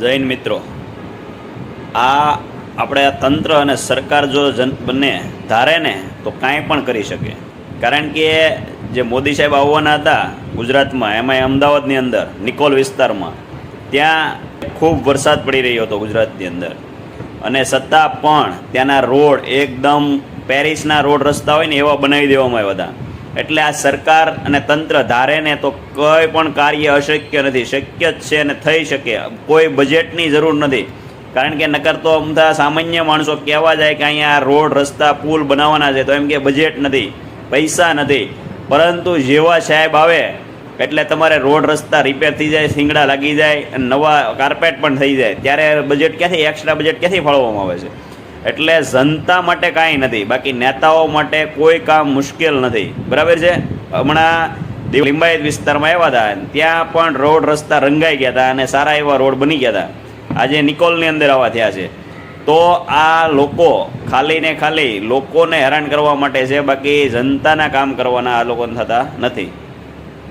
જૈન મિત્રો, આ આપણે આ તંત્ર અને સરકાર જો જન, બંને ધારે ને, તો કાંઈ પણ કરી શકે. કારણ કે જે મોદી સાહેબ આવવાના હતા ગુજરાતમાં એમાં અમદાવાદની અંદર, નિકોલ વિસ્તારમાં, ત્યાં ખૂબ વરસાદ પડી રહ્યો હતો ગુજરાતની અંદર. અને સત્તા પણ ત્યાંના રોડ એકદમ પેરિસના રોડ રસ્તા હોય ને, એવા બનાવી દેવામાં આવ્યા હતા. એટલે આ સરકાર અને તંત્ર ધારે ને તો કોઈ પણ કાર્ય અશક્ય નથી. શક્ય જ છે અને થઈ શકે. કોઈ બજેટની જરૂર નથી. કારણ કે નકર તો અમથા સામાન્ય માણસો કહેવા જાય કે અહીંયા રોડ, રસ્તા, પુલ બનાવવાના છે તો એમ કે બજેટ નથી, પૈસા નથી. પરંતુ જેવા સાહેબ આવે, એટલે તમારે રોડ, રસ્તા રિપેર થઈ જાય, શીંગડા લાગી જાય અને નવા કાર્પેટ પણ થઈ જાય. ત્યારે બજેટ ક્યાંથી એક્સ્ટ્રા બજેટ ક્યાંથી ફાળવવામાં આવે છે? એટલે જનતા માટે કાંઈ નથી. બાકી નેતાઓ માટે કોઈ કામ મુશ્કેલ નથી. બરાબર છે? હમણાં લિંબાયત વિસ્તારમાં આવ્યા હતા ત્યાં પણ રોડ રસ્તા રંગાઈ ગયા હતા અને સારા એવા રોડ બની ગયા હતા. આજે નિકોલની અંદર આવા થયા છે. તો આ લોકો ખાલી ને ખાલી લોકોને હેરાન કરવા માટે છે. બાકી જનતાના કામ કરવાના આ લોકોને થતા નથી.